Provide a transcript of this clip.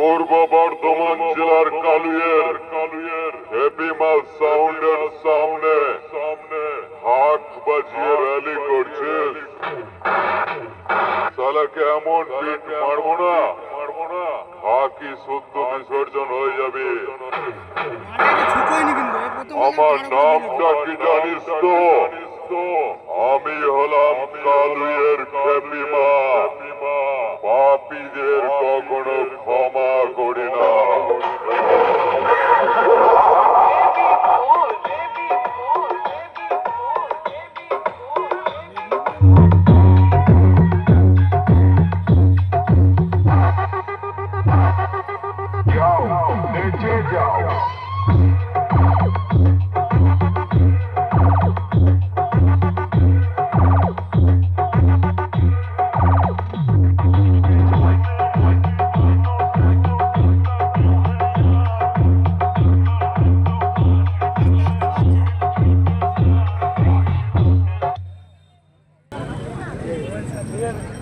পূর্ব বর্ধমান জেলার কালুয়ের কালুয়ের হ্যাপি মাল সাউন্ডের সামনে সামনে হাক বাজিয়ে র্যালি করছিস সালাকে এমন পিট মারবো না। না হাকি বিসর্জন হয়ে যাবে। আমার নামটা কি জানিস তো? আমি হলাম কালুয়ের Yeah.